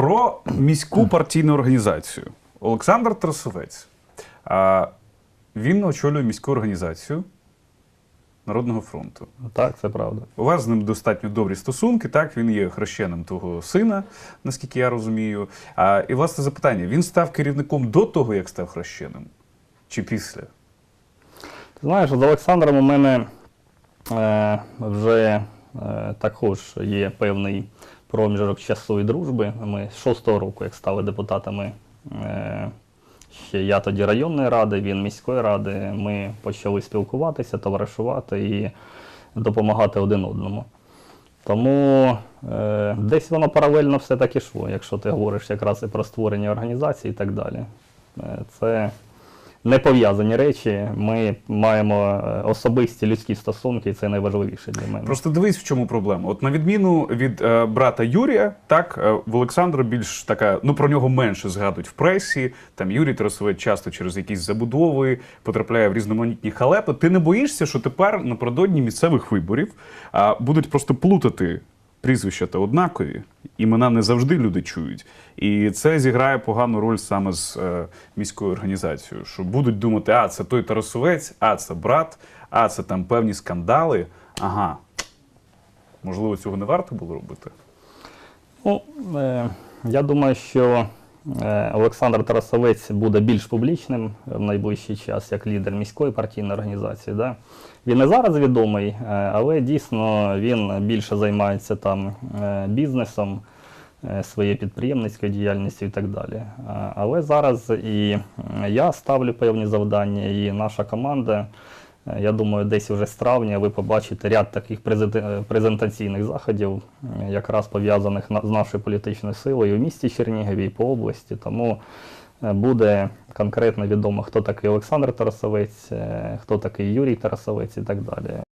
Про міську партійну організацію. Олександр Тарасовець. А, він очолює міську організацію Народного фронту. Так, це правда. У вас з ним достатньо добрі стосунки, так? Він є хрещеним того сина, наскільки я розумію. А, і власне запитання: він став керівником до того, як став хрещеним? Чи після? Ти знаєш, з Олександром у мене е, вже е, також є певний проміжок часу і дружби. Ми з шостого року, як стали депутатами, е, ще я тоді районної ради, він міської ради, ми почали спілкуватися, товаришувати і допомагати один одному. Тому е, десь воно паралельно все так ішло, якщо ти говориш якраз і про створення організації і так далі. Е, це не пов'язані речі. Ми маємо е, особисті людські стосунки, і це найважливіше для мене. Просто дивись, в чому проблема. От на відміну від е, брата Юрія, так е, в Олександра більш така, ну про нього менше згадують в пресі. Там Юрій Тарасовець часто через якісь забудови потрапляє в різноманітні халепи. Ти не боїшся, що тепер напередодні місцевих виборів а, будуть просто плутати прізвища та однакові, імена не завжди люди чують. І це зіграє погану роль саме з е, міською організацією. Що будуть думати, а це той Тарасовець, а це брат, а це там певні скандали. Ага, можливо, цього не варто було робити. Ну, е, я думаю, що Олександр Тарасовець буде більш публічним в найближчий час як лідер міської партійної організації. Да? Він не зараз відомий, е, але дійсно він більше займається там е, бізнесом, е, своєю підприємницькою діяльністю і так далі. Але зараз і я ставлю певні завдання, і наша команда. Е, Я думаю, десь вже з травня ви побачите ряд таких е, презентаційних заходів, е, якраз пов'язаних з нашою політичною силою в місті Чернігові і по області. Тому буде конкретно відомо, хто такий Олександр Тарасовець, хто такий Юрій Тарасовець і так далі.